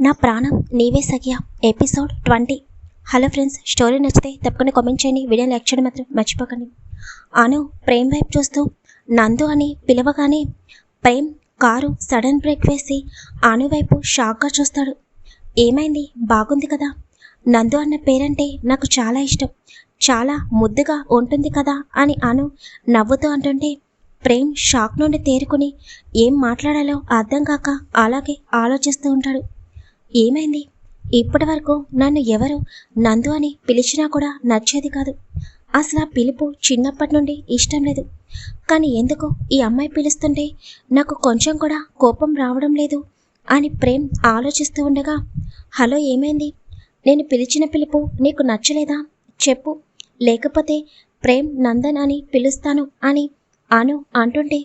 నా ప్రాణం నీవే సఖ్య. Episode twenty. Hello friends story నచ్చితే తప్పకుండా కామెంట్ చేయండి. వీడియో లైక్ చేయడం మాత్రం మర్చిపోకండి. అను ప్రేమ్ వైపు చూస్తూ నందు అని పిలవగానే ప్రేమ్ కారు సడన్ బ్రేక్ వేసి అను వైపు షాక్గా చూస్తాడు. ఏమైంది? బాగుంది కదా? నందు అన్న పేరంటే నాకు చాలా ఇష్టం. చాలా ముద్దుగా ఉంటుంది కదా? అని అను నవ్వుతూ అంటుంటే ప్రేమ్ షాక్ నుండి తేరుకుని ఏం మాట్లాడాలో అర్థం కాక అలాగే ఆలోచిస్తూ ఉంటాడు. ఏమైంది? ఇప్పటి వరకు నన్ను ఎవరు నందు అని పిలిచినా కూడా నచ్చేది కాదు. అసలు ఆ పిలుపు చిన్నప్పటి నుండి ఇష్టం లేదు. కానీ ఎందుకు ఈ అమ్మాయి పిలుస్తుంటే నాకు కొంచెం కూడా కోపం రావడం లేదు అని ప్రేమ్ ఆలోచిస్తూ ఉండగా హలో ఏమైంది? నేను పిలిచిన పిలుపు నీకు నచ్చలేదా? చెప్పు. లేకపోతే ప్రేమ్ నందన్ అని పిలుస్తాను అని అను అంటుంటే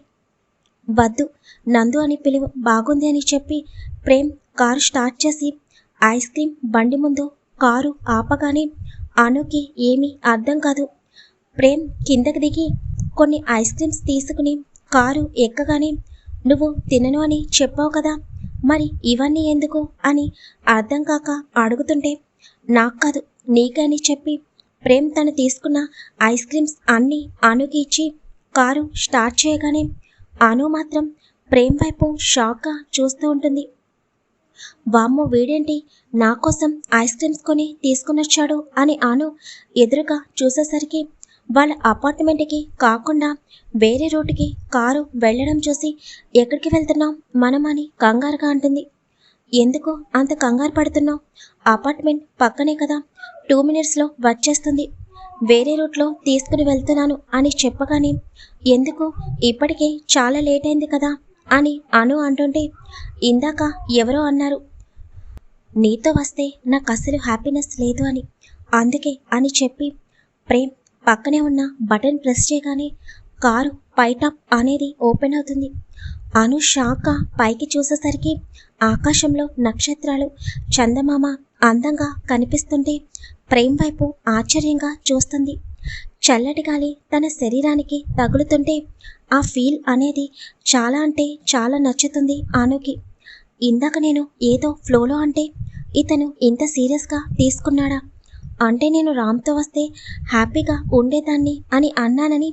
వద్దు. నందు అని పిలువు బాగుంది అని చెప్పి ప్రేమ్ కారు స్టార్ట్ చేసి ఐస్ క్రీమ్ బండి ముందు కారు ఆపగానే అనుకి ఏమీ అర్థం కాదు. ప్రేమ్ కిందకి దిగి కొన్ని ఐస్ క్రీమ్స్ తీసుకుని కారు ఎక్కగానే నువ్వు తినను అని చెప్పావు కదా మరి ఇవన్నీ ఎందుకు? అని అర్థం కాక అడుగుతుంటే నాకు కాదు నీకని చెప్పి ప్రేమ్ తను తీసుకున్న ఐస్ క్రీమ్స్ అన్నీ అనుకి ఇచ్చి కారు స్టార్ట్ చేయగానే అను మాత్రం ప్రేమ్ వైపు షాక్గా చూస్తూ ఉంటుంది. వామ్మో వీడేంటి? నా కోసం ఐస్ క్రీమ్స్ కొని తీసుకునొచ్చాడు అని ఆను ఎదురుగా చూసేసరికి వాళ్ళ అపార్ట్మెంట్కి కాకుండా వేరే రూట్కి కారు వెళ్ళడం చూసి ఎక్కడికి వెళ్తున్నాం మనం అని కంగారుగా అంటుంది. ఎందుకు అంత కంగారు పడుతున్నావు? అపార్ట్మెంట్ పక్కనే కదా టూ మినిట్స్లో వచ్చేస్తుంది. వేరే రూట్లో తీసుకుని వెళ్తున్నాను అని చెప్పగానే ఎందుకు? ఇప్పటికే చాలా లేట్ అయింది కదా. అని అను అంటుంటే ఇందాక ఎవరో అన్నారు. నీతో వస్తే నాకు అసలు హ్యాపీనెస్ లేదు అని. అందుకే అని చెప్పి ప్రేమ్ పక్కనే ఉన్న బటన్ ప్రెస్ చేయగానే కారు పైటాప్ అనేది ఓపెన్ అవుతుంది. అను షాక్గా పైకి చూసేసరికి ఆకాశంలో నక్షత్రాలు చందమామ అందంగా కనిపిస్తుంటే ప్రేమ్ వైపు ఆశ్చర్యంగా చూస్తుంది. చల్లటి గాలి తన శరీరానికి తగులుతుంటే ఆ ఫీల్ అనేది చాలా అంటే చాలా నచ్చుతుంది ఆనుకి. ఇందాక నేను ఏదో ఫ్లోలో అంటే ఇతను ఇంత సీరియస్గా తీసుకున్నాడా? అంటే నేను రామ్తో వస్తే హ్యాపీగా ఉండేదాన్ని అని అన్నానని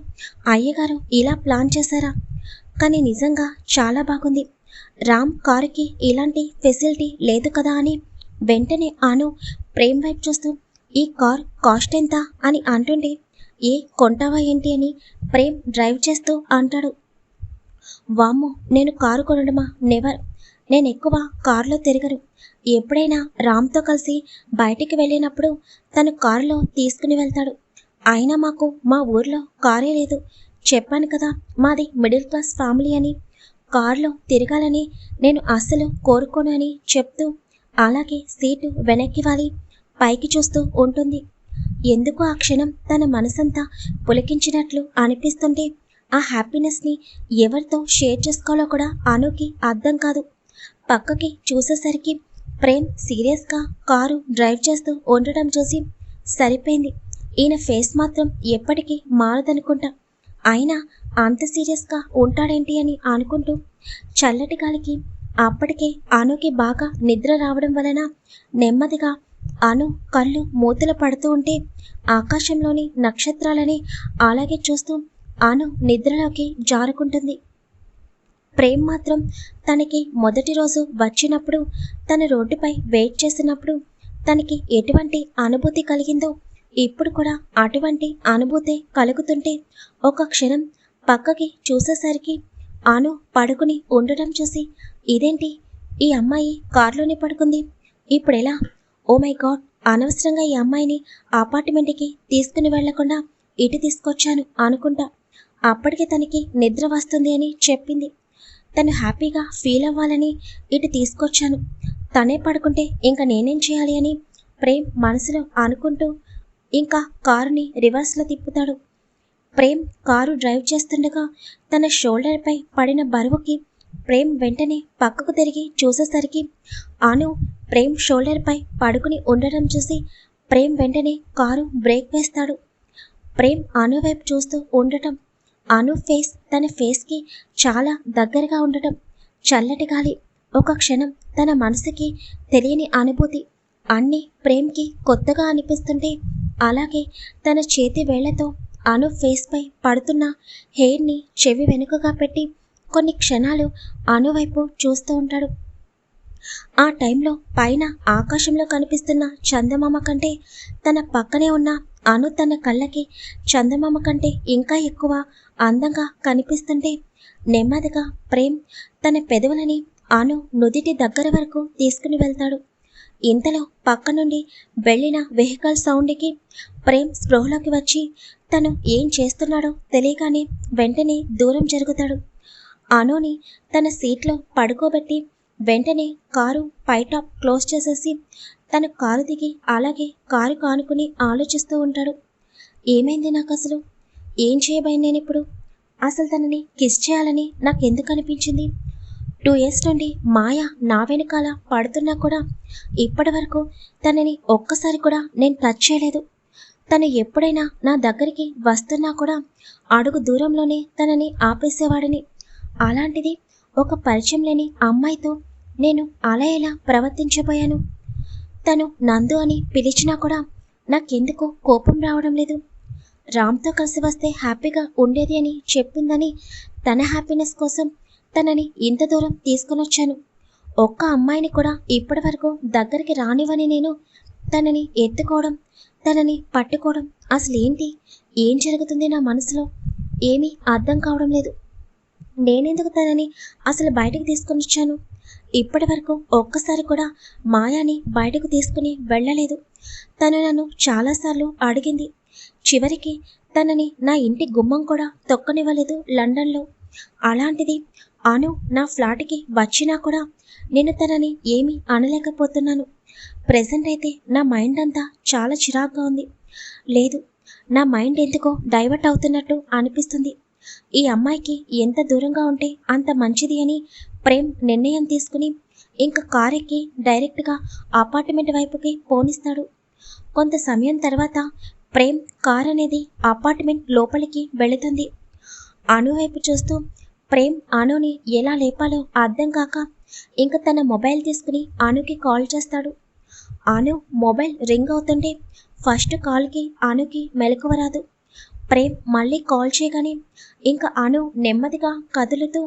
అయ్యగారు ఇలా ప్లాన్ చేశారా? కానీ నిజంగా చాలా బాగుంది. రామ్ కారుకి ఇలాంటి ఫెసిలిటీ లేదు కదా అని వెంటనే ఆను ప్రేమ్ వైపు చూస్తూ ఈ కార్ కాస్ట్ ఎంత అని అంటుంటే ఏ కొంటావా ఏంటి అని ప్రేమ్ డ్రైవ్ చేస్తూ అంటాడు. వామ్మో నేను కారు కొనడమా? నెవర్. నేను ఎక్కువ కారులో తిరగరు ఎప్పుడైనా రామ్తో కలిసి బయటికి వెళ్ళినప్పుడు తను కారులో తీసుకుని వెళ్తాడు. అయినా మాకు మా ఊర్లో కారే లేదు. చెప్పాను కదా మాది మిడిల్ క్లాస్ ఫ్యామిలీ అని. కారులో తిరగాలని నేను అస్సలు కోరుకోను అని చెప్తూ అలాగే సీటు వెనక్కివ్వాలి పైకి చూస్తూ ఉంటుంది. ఎందుకు ఆ క్షణం తన మనసంతా పులకించినట్లు అనిపిస్తుంటే ఆ హ్యాపీనెస్ని ఎవరితో షేర్ చేసుకోవాలో కూడా అనుకి అర్థం కాదు. పక్కకి చూసేసరికి ప్రేమ్ సీరియస్గా కారు డ్రైవ్ చేస్తూ ఉండటం చూసి సరిపోయింది. ఈయన ఫేస్ మాత్రం ఎప్పటికీ మారదనుకుంటా. అయినా అంత సీరియస్గా ఉంటాడేంటి అని అనుకుంటూ చల్లటి గాలికి అప్పటికే అనుకి బాగా నిద్ర రావడం వలన నెమ్మదిగా అను కళ్ళు మూతలు పడుతూ ఉంటే ఆకాశంలోని నక్షత్రాలని అలాగే చూస్తూ అను నిద్రలోకి జారుకుంటుంది. ప్రేమ్ మాత్రం తనకి మొదటి రోజు వచ్చినప్పుడు తన రోడ్డుపై వెయిట్ చేసినప్పుడు తనకి ఎటువంటి అనుభూతి కలిగిందో ఇప్పుడు కూడా అటువంటి అనుభూతి కలుగుతుంటే ఒక క్షణం పక్కకి చూసేసరికి అను పడుకుని ఉండటం చూసి ఇదేంటి? ఈ అమ్మాయి కారులోనే పడుకుంది. ఇప్పుడెలా? ఓ మై గాడ్ అనవసరంగా ఈ అమ్మాయిని అపార్ట్మెంట్కి తీసుకుని వెళ్ళకుండా ఇటు తీసుకొచ్చాను అనుకుంటా. అప్పటికే తనకి నిద్ర వస్తుంది అని చెప్పింది. తను హ్యాపీగా ఫీల్ అవ్వాలని ఇటు తీసుకొచ్చాను. తనే పడుకుంటే ఇంకా నేనేం చేయాలి అని ప్రేమ్ మనసులో అనుకుంటూ ఇంకా కారుని రివర్స్లో తిప్పుతాడు. ప్రేమ్ కారు డ్రైవ్ చేస్తుండగా తన షోల్డర్పై పడిన బరువుకి ప్రేమ్ వెంటనే పక్కకు తిరిగి చూసేసరికి అను ప్రేమ్ షోల్డర్పై పడుకుని ఉండటం చూసి ప్రేమ్ వెంటనే కారు బ్రేక్ వేస్తాడు. ప్రేమ్ అను వైపు చూస్తూ ఉండటం అను ఫేస్ తన ఫేస్కి చాలా దగ్గరగా ఉండటం చల్లటి గాలి ఒక క్షణం తన మనసుకి తెలియని అనుభూతి అన్ని ప్రేమ్కి కొత్తగా అనిపిస్తుంటే అలాగే తన చేతి వేళ్ళతో అను ఫేస్పై పడుతున్న హెయిర్ని చెవి వెనుకగా పెట్టి కొన్ని క్షణాలు అనువైపు చూస్తూ ఉంటాడు. ఆ టైంలో పైన ఆకాశంలో కనిపిస్తున్న చందమామ కంటే తన పక్కనే ఉన్న అను తన కళ్ళకి చందమామ కంటే ఇంకా ఎక్కువ అందంగా కనిపిస్తుంటే నెమ్మదిగా ప్రేమ్ తన పెదవులని అను నుదిటి దగ్గర వరకు తీసుకుని వెళ్తాడు. ఇంతలో పక్క నుండి వెళ్ళిన వెహికల్ సౌండ్కి ప్రేమ్ స్పృహలోకి వచ్చి తను ఏం చేస్తున్నాడో తెలియగానే వెంటనే దూరం జరుగుతాడు. అనుని తన సీట్లో పడుకోబెట్టి వెంటనే కారు పైటాప్ క్లోజ్ చేసేసి తన కారు దిగి అలాగే కారు కానుకుని ఆలోచిస్తూ ఉంటాడు. ఏమైంది నాకు అసలు ఏం చేయబోయి నేను ఇప్పుడు అసలు తనని కిస్ చేయాలని నాకు ఎందుకు అనిపించింది? టూ ఇయర్స్ నుండి మాయ నా వెనకాల పడుతున్నా కూడా ఇప్పటి వరకు తనని ఒక్కసారి కూడా నేను టచ్ చేయలేదు. తను ఎప్పుడైనా నా దగ్గరికి వస్తున్నా కూడా అడుగు దూరంలోనే తనని ఆపేసేవాడిని. అలాంటిది ఒక పరిచయం లేని అమ్మాయితో నేను అలా ఎలా ప్రవర్తించబోయాను. తను నందు అని పిలిచినా కూడా నాకెందుకో కోపం రావడం లేదు. రామ్తో కలిసి వస్తే హ్యాపీగా ఉండేది అని చెప్పిందని తన హ్యాపీనెస్ కోసం తనని ఇంత దూరం తీసుకునొచ్చాను. ఒక్క అమ్మాయిని కూడా ఇప్పటి వరకు దగ్గరికి రానివని నేను తనని ఎత్తుకోవడం తనని పట్టుకోవడం అసలు ఏంటి ఏం జరుగుతుంది నా మనసులో? ఏమీ అర్థం కావడం లేదు. నేనెందుకు తనని అసలు బయటకు తీసుకొని వచ్చాను? ఇప్పటి వరకు ఒక్కసారి కూడా మాయాని బయటకు తీసుకుని వెళ్ళలేదు. తను నన్ను చాలాసార్లు అడిగింది. చివరికి తనని నా ఇంటి గుమ్మం కూడా తొక్కనివ్వలేదు లండన్లో. అలాంటిది అను నా ఫ్లాట్కి వచ్చినా కూడా నేను తనని ఏమీ అనలేకపోతున్నాను. ప్రెసెంట్ అయితే నా మైండ్ అంతా చాలా చిరాగ్గా ఉంది. లేదు నా మైండ్ ఎందుకో డైవర్ట్ అవుతున్నట్టు అనిపిస్తుంది. ఈ అమ్మాయికి ఎంత దూరంగా ఉంటే అంత మంచిది అని ప్రేమ్ నిర్ణయం తీసుకుని ఇంకా కారెక్కి డైరెక్ట్గా అపార్ట్మెంట్ వైపుకి పోనిస్తాడు. కొంత సమయం తర్వాత ప్రేమ్ కార్ అనేది అపార్ట్మెంట్ లోపలికి వెళుతుంది. అను వైపు చూస్తూ ప్రేమ్ అనుని ఎలా లేపాలో అర్థం కాక ఇంకా తన మొబైల్ తీసుకుని అనుకి కాల్ చేస్తాడు. అను మొబైల్ రింగ్ అవుతుంటే ఫస్ట్ కాల్కి అనుకి మెలకువ రాదు. ప్రేమ్ మళ్ళీ కాల్ చేయగానే ఇంకా అను నెమ్మదిగా కదులుతూ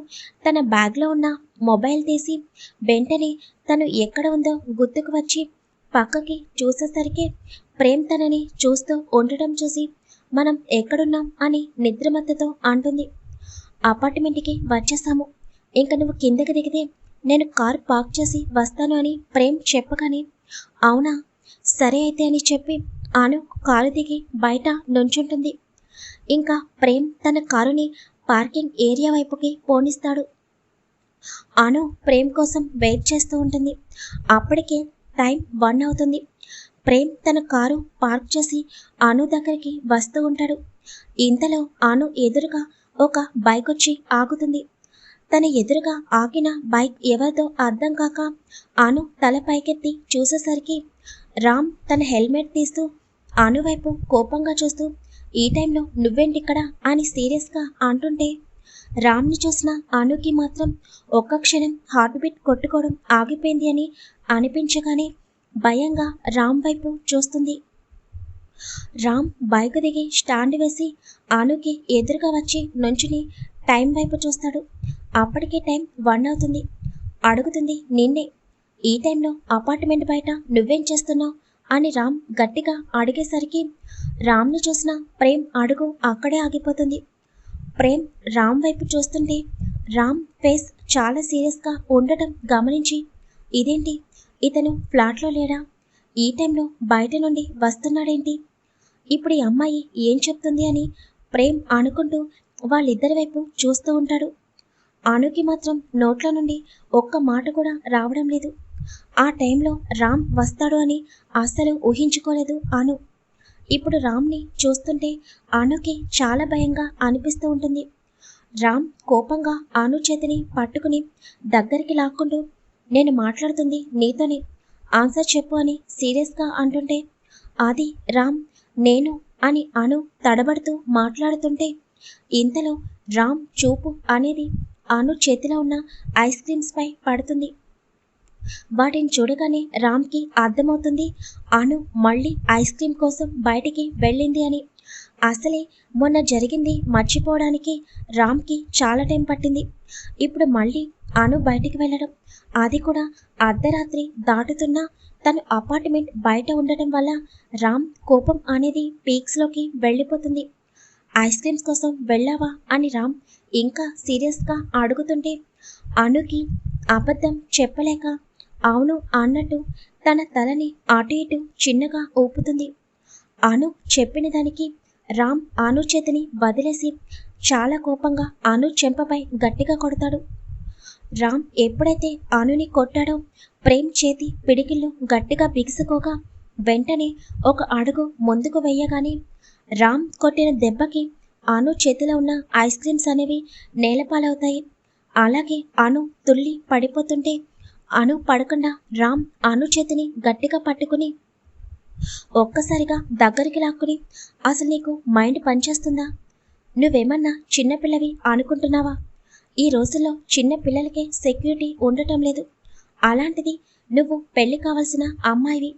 తన బ్యాగ్లో ఉన్న మొబైల్ తీసి వెంటనే తను ఎక్కడ ఉందో గుర్తుకు వచ్చి పక్కకి చూసేసరికి ప్రేమ్ తనని చూస్తూ ఉండటం చూసి మనం ఎక్కడున్నాం అని నిద్రమత్తతో అంటుంది. అపార్ట్మెంట్కి వచ్చేసాము. ఇంక నువ్వు కిందకి దిగితే నేను కార్ పార్క్ చేసి వస్తాను అని ప్రేమ్ చెప్పగానే అవునా? సరే అయితే అని చెప్పి అను కారు దిగి బయట నుంచుంటుంది. ఇంకా ప్రేమ్ తన కారుని పార్కింగ్ ఏరియా వైపుకి పోనిస్తాడు. అను ప్రేమ్ కోసం వెయిట్ చేస్తూ ఉంటుంది. అప్పటికే టైం వన్ అవుతుంది. ప్రేమ్ తన కారు పార్క్ చేసి అను దగ్గరికి వస్తూ ఉంటాడు. ఇంతలో అను ఎదురుగా ఒక బైక్ వచ్చి ఆగుతుంది. తన ఎదురుగా ఆగిన బైక్ ఎవరితో అర్థం కాక అను తల పైకెత్తి చూసేసరికి రామ్ తన హెల్మెట్ తీస్తూ అను వైపు కోపంగా చూస్తూ ఈ టైంలో నువ్వేంటిక్కడ అని సీరియస్గా అంటుంటే రామ్ని చూసిన అనుకి మాత్రం ఒక్క క్షణం హార్ట్ బీట్ కొట్టుకోవడం ఆగిపోయింది అని అనిపించగానే భయంగా రామ్ వైపు చూస్తుంది. రామ్ బైక్ దిగి స్టాండ్ వేసి అనుకి ఎదురుగా వచ్చి నుంచుని టైం వైపు చూస్తాడు. అప్పటికే టైం వన్ అవుతుంది. అడుగుతుంది నిన్నే ఈ టైంలో అపార్ట్మెంట్ బయట నువ్వేం చేస్తున్నావు అని రామ్ గట్టిగా అడిగేసరికి రామ్ని చూసిన ప్రేమ్ అడుగు అక్కడే ఆగిపోతుంది. ప్రేమ్ రామ్ వైపు చూస్తుంటే రామ్ ఫేస్ చాలా సీరియస్గా ఉండటం గమనించి ఇదేంటి? ఇతను ఫ్లాట్లో లేడా? ఈ టైంలో బయట నుండి వస్తున్నాడేంటి? ఇప్పుడు ఈ అమ్మాయి ఏం చెప్తుంది అని ప్రేమ్ అనుకుంటూ వాళ్ళిద్దరి వైపు చూస్తూ ఉంటాడు. అనుకి మాత్రం నోట్ల నుండి ఒక్క మాట కూడా రావడం లేదు. ఆ టైంలో రామ్ వస్తాడు అని అస్సలు ఊహించుకోలేదు అను. ఇప్పుడు రామ్ని చూస్తుంటే అనుకి చాలా భయంగా అనిపిస్తూ ఉంటుంది. రామ్ కోపంగా అను చేతిని పట్టుకుని దగ్గరికి లాక్కుంటూ నేను మాట్లాడుతుంది నీతోనే. ఆన్సర్ చెప్పు అని సీరియస్గా అంటుంటే అది రామ్ నేను అని అను తడబడుతూ మాట్లాడుతుంటే ఇంతలో రామ్ చూపు అనేది అను చేతిలో ఉన్న ఐస్ క్రీమ్స్పై పడుతుంది. వాటిని చూడగానే రామ్కి అర్థమవుతుంది. అను మళ్ళీ ఐస్ క్రీమ్ కోసం బయటికి వెళ్ళింది అని. అసలే మొన్న జరిగింది మర్చిపోవడానికి రామ్కి చాలా టైం పట్టింది. ఇప్పుడు మళ్ళీ అను బయటికి వెళ్ళడం. అది కూడా అర్ధరాత్రి దాటుతున్నా తన అపార్ట్మెంట్ బయట ఉండటం వల్ల రామ్ కోపం అనేది పీక్స్లోకి వెళ్ళిపోతుంది. ఐస్ క్రీమ్స్ కోసం వెళ్ళావా అని రామ్ ఇంకా సీరియస్గా అడుగుతుంటే అనుకి అబద్ధం చెప్పలేక అవును అన్నట్టు తన తలని అటు ఇటు చిన్నగా ఊపుతుంది. అను చెప్పిన దానికి రామ్ అను చేతిని వదిలేసి చాలా కోపంగా అను చెంపపై గట్టిగా కొడతాడు. రామ్ ఎప్పుడైతే అనుని కొట్టాడో ప్రేమ్ చేతి పిడికిళ్ళు గట్టిగా బిగుసుకోగా వెంటనే ఒక అడుగు ముందుకు వెయ్యగానే రామ్ కొట్టిన దెబ్బకి అను చేతిలో ఉన్న ఐస్ క్రీమ్స్ అనేవి నేలపాలవుతాయి. అలాగే అను తుల్లి పడిపోతుంటే అను పడకుండా రామ్ అను చేతిని గట్టిగా పట్టుకుని ఒక్కసారిగా దగ్గరికి లాక్కుని అసలు నీకు మైండ్ పనిచేస్తుందా? నువ్వేమన్నా చిన్నపిల్లవి అనుకుంటున్నావా? ఈ రోజుల్లో చిన్న పిల్లలకే సెక్యూరిటీ ఉండటం లేదు. అలాంటిది నువ్వు పెళ్ళి కావాల్సిన అమ్మాయివి.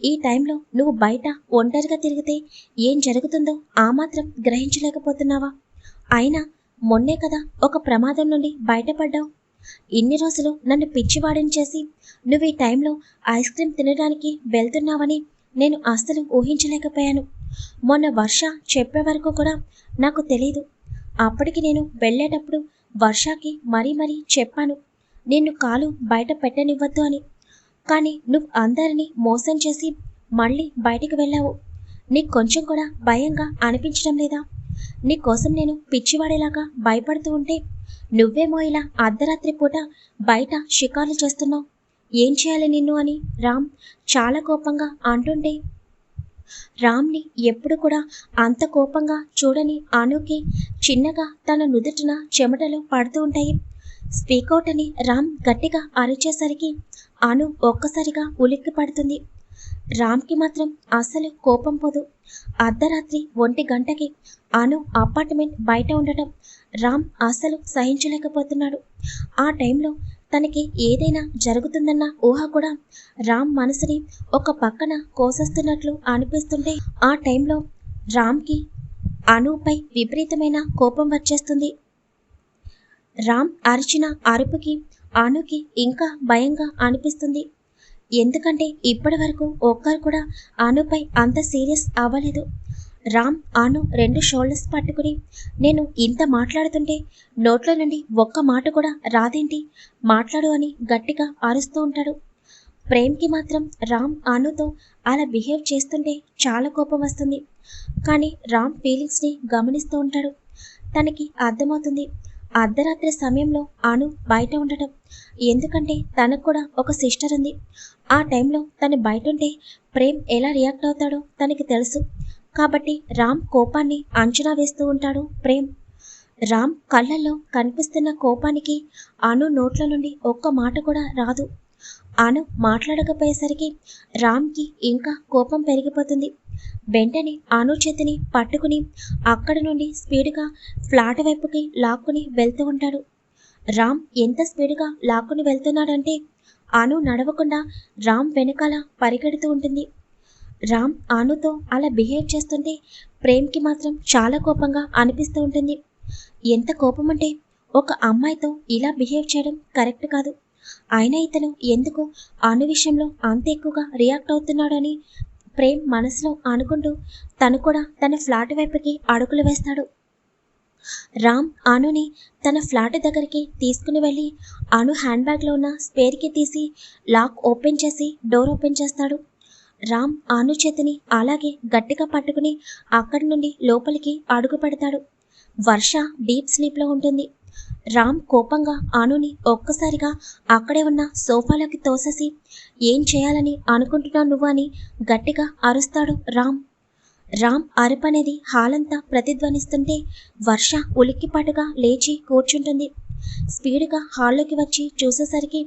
ఈ టైంలో నువ్వు బయట ఒంటరిగా తిరిగితే ఏం జరుగుతుందో ఆ మాత్రం గ్రహించలేకపోతున్నావా? అయినా మొన్నే కదా ఒక ప్రమాదం నుండి బయటపడ్డావు. ఇన్ని రోజులు నన్ను పిచ్చివాడిని చేసి నువ్వు ఈ టైంలో ఐస్ క్రీమ్ తినడానికి వెళ్తున్నావని నేను అస్సలు ఊహించలేకపోయాను. మొన్న వర్ష చెప్పే వరకు కూడా నాకు తెలియదు అప్పటికి నేను వెళ్ళేటప్పుడు వర్షాకి మరీ మరీ చెప్పాను నిన్ను కాలు బయట పెట్టనివ్వద్దు అని. కానీ నువ్వు అందరినీ మోసం చేసి మళ్ళీ బయటికి వెళ్ళావు. నీకు కొంచెం కూడా భయంగా అనిపించడం లేదా? నీకోసం నేను పిచ్చివాడేలాగా భయపడుతూ ఉంటే నువ్వేమో ఇలా అర్ధరాత్రి పూట బయట షికార్లు చేస్తున్నావు? ఏం చేయాలి నిన్ను అని రామ్ చాలా కోపంగా అంటుంటే రామ్ని ఎప్పుడు కూడా అంత కోపంగా చూడని ఆనుకి చిన్నగా తన నుదుటిన చెమటలు పడుతూ ఉంటాయి. స్పీకౌట్ అని రామ్ గట్టిగా అరిచేసరికి అను ఒక్కసారిగా ఉలిక్కి పడుతుంది రామ్కి మాత్రం అసలు కోపం పోదు. అర్ధరాత్రి ఒంటి గంటకి అను అపార్ట్మెంట్ బయట ఉండటం రామ్ అసలు సహించలేకపోతున్నాడు. ఆ టైంలో తనకి ఏదైనా జరుగుతుందన్న ఊహ కూడా రామ్ మనసుని ఒక పక్కన కోసేస్తున్నట్లు అనిపిస్తుంటే ఆ టైంలో రామ్కి అనుపై విపరీతమైన కోపం వచ్చేస్తుంది. రామ్ అరిచిన అరుపుకి అనుకి ఇంకా భయంగా అనిపిస్తుంది. ఎందుకంటే ఇప్పటి వరకు ఒక్కరు కూడా అనుపై అంత సీరియస్ అవ్వలేదు. రామ్ ఆను రెండు షోల్డర్స్ పట్టుకుని నేను ఇంత మాట్లాడుతుంటే నోట్లో నుండి ఒక్క మాట కూడా రాదేంటి? మాట్లాడు అని గట్టిగా అరుస్తూ ఉంటాడు. ప్రేమ్కి మాత్రం రామ్ ఆనుతో అలా బిహేవ్ చేస్తుంటే చాలా కోపం వస్తుంది. కానీ రామ్ ఫీలింగ్స్ని గమనిస్తూ ఉంటాడు. తనకి అర్థమవుతుంది. అర్ధరాత్రి సమయంలో ఆను బయట ఉండటం ఎందుకంటే తనకు కూడా ఒక సిస్టర్ ఉంది. ఆ టైంలో తను బయటుంటే ప్రేమ్ ఎలా రియాక్ట్ అవుతాడో తనకి తెలుసు. కాబట్టి రామ్ కోపాన్ని అంచనా వేస్తూ ఉంటాడు ప్రేమ్. రామ్ కళ్ళల్లో కనిపిస్తున్న కోపానికి అను నోట్ల నుండి ఒక్క మాట కూడా రాదు. అను మాట్లాడకపోయేసరికి రామ్కి ఇంకా కోపం పెరిగిపోతుంది. వెంటనే అను చేతిని పట్టుకుని అక్కడి నుండి స్పీడ్గా ఫ్లాట్ వైపుకి లాక్కుని వెళ్తూ ఉంటాడు. రామ్ ఎంత స్పీడ్గా లాక్కుని వెళ్తున్నాడంటే ఆను నడవకుండా రామ్ వెనకాల పరిగెడుతూ ఉంటుంది. రామ్ ఆనుతో అలా బిహేవ్ చేస్తుంటే ప్రేమ్కి మాత్రం చాలా కోపంగా అనిపిస్తూ ఉంటుంది. ఎంత కోపం అంటే ఒక అమ్మాయితో ఇలా బిహేవ్ చేయడం కరెక్ట్ కాదు. అయినా ఇతను ఎందుకు అను విషయంలో అంత ఎక్కువగా రియాక్ట్ అవుతున్నాడని ప్రేమ్ మనసులో అనుకుంటూ తను కూడా తన ఫ్లాట్ వైపుకి అడుగులు వేస్తాడు. రామ్ అనుని తన ఫ్లాట్ దగ్గరికి తీసుకుని వెళ్ళి అను హ్యాండ్ బ్యాగ్లో ఉన్న స్పేర్కి తీసి లాక్ ఓపెన్ చేసి డోర్ ఓపెన్ చేస్తాడు. రామ్ ఆను చేతిని అలాగే గట్టిగా పట్టుకుని అక్కడి నుండి లోపలికి అడుగు పెడతాడు. వర్ష డీప్ స్లీప్లో ఉంటుంది. రామ్ కోపంగా ఆనుని ఒక్కసారిగా అక్కడే ఉన్న సోఫాలోకి తోసేసి ఏం చేయాలని అనుకుంటున్నావు నువ్వు? అని గట్టిగా అరుస్తాడు రామ్. రామ్ అరుపనేది హాలంతా ప్రతిధ్వనిస్తుంటే వర్ష ఉలిక్కిపాటుగా లేచి కూర్చుంటుంది. స్పీడ్గా హాల్లోకి వచ్చి చూసేసరికి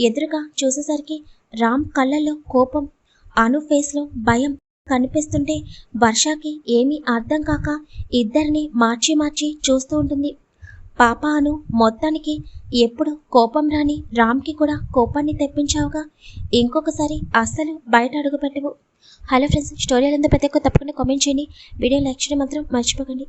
ఎదురుగా చూసేసరికి రామ్ కళ్ళల్లో కోపం అను ఫేస్లో భయం కనిపిస్తుంటే వర్షకి ఏమీ అర్థం కాక ఇద్దరిని మార్చి మార్చి చూస్తూ ఉంటుంది. పాప అను మొత్తానికి ఎప్పుడు కోపం రాని రామ్కి కూడా కోపాన్ని తెప్పించావుగా. ఇంకొకసారి అస్సలు బయట అడుగు పెట్టవు హలో ఫ్రెండ్స్ స్టోరీ ఎంతో ప్రతి ఒక్క తప్పకుండా కామెంట్ చేయండి. వీడియో లైక్ చేయడం మాత్రం మర్చిపోకండి.